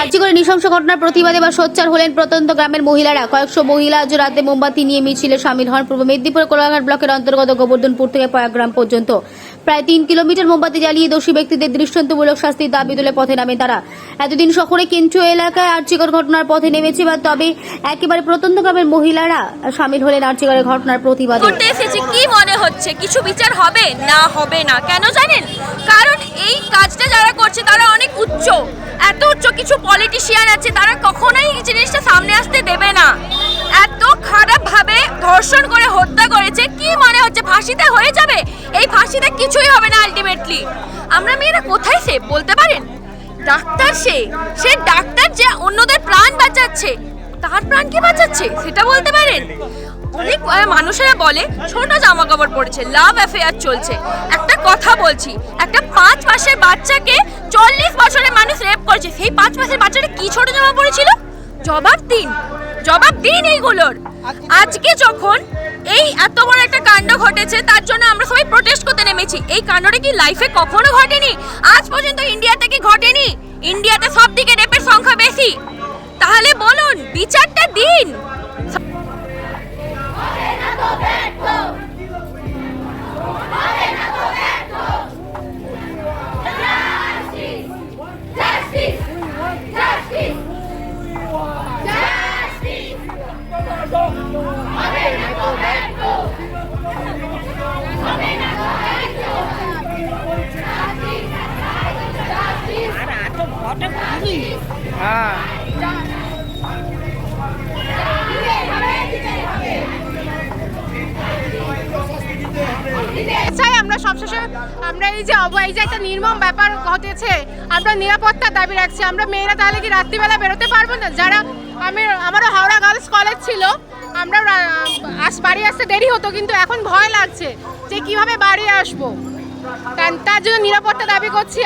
আর্যিকরে নৃশংস ঘটনার প্রতিবাদে বা সোচ্চার হলেন প্রত্যন্ত গ্রামের মহিলারা। কয়েকশো মহিলা আজ রাতে মোমবাতি নিয়ে মিছিলে সামিল হন। পূর্ব মেদিনীপুর কোলাঘাট ব্লকের অন্তর্গত গোবর্ধনপুর থেকে পয়াগ্রাম পর্যন্ত। প্রায় তিন কিলোমিটার মোমবাতি জ্বালিয়ে দোষী ব্যক্তিদের দৃষ্টান্তমূলক শাস্তির দাবি তুলে পথে নামে তারা। এতদিন শহরে কেন্দ্রীয় এলাকায় আর্যিকর ঘটনার পথে নেমেছে বা তবে একেবারে প্রত্যন্ত গ্রামের মহিলারা সামিল হলেন আর্যিকরের ঘটনার প্রতিবাদে। এসেছি, কি মনে হচ্ছে? কিছু বিচার হবে? না হবে না। কেন জানেন? কারণ এই কাজটা যারা করছে তারা অনেক উচ্চ এত উচ্চ কিছু পলিটিশিয়ান আছে, তারা কখনোই এই জিনিসটা সামনে আসতে দেবে না। এত খারাপভাবে ধর্ষণ করে হত্যা করেছে, কি মনে হচ্ছে? ফাঁসিতে হয়ে যাবে? এই ফাঁসিতে কিছুই হবে না আলটিমেটলি আমরা মেয়েরা কোথায় সে বলতে পারেন? ডাক্তার সে সে ডাক্তার যে অন্যদের প্রাণ বাঁচাচ্ছে। তার প্রাণ কে বাঁচাচ্ছে? সেটা বলতে পারেন? অনেক মানুষেরা বলে ছোট জামা কাপড় পরেছে লাভ অ্যাফেয়ার চলছে। একটা কথা বলছি, একটা পাঁচ মাসের বাচ্চাকে চল্লিশ বছরের মানুষ রেপ করেছে। সেই পাঁচ মাসের বাচ্চাটা কি ছোট জামা পরেছিল? জবাব দিন। জবাব দিন এইগুলোর। আজকে যখন এই এত বড় একটা কাণ্ড ঘটেছে, তার জন্য আমরা সবাই প্রোটেস্ট করতে নেমেছি। এই কাণ্ডটা কি লাইফে কখনো ঘটেনি? আজ পর্যন্ত ইন্ডিয়াতে কি ঘটেনি? ইন্ডিয়াতে সব দিকে চাই আমরা সবশেষে আমরা এই যে এই যে একটা নির্মম ব্যাপার ঘটেছে, আমরা নিরাপত্তার দাবি রাখছি। আমরা মেয়েরা তাহলে কি রাত্রিবেলা বেরোতে পারব না? যারা আমি আমারও হাওড়া গার্লস কলেজ ছিল আমরা আস বাড়ি আসতে দেরি হতো, কিন্তু এখন ভয় লাগছে যে কীভাবে বাড়ি আসব। তার জন্য নিরাপত্তা দাবি করছি।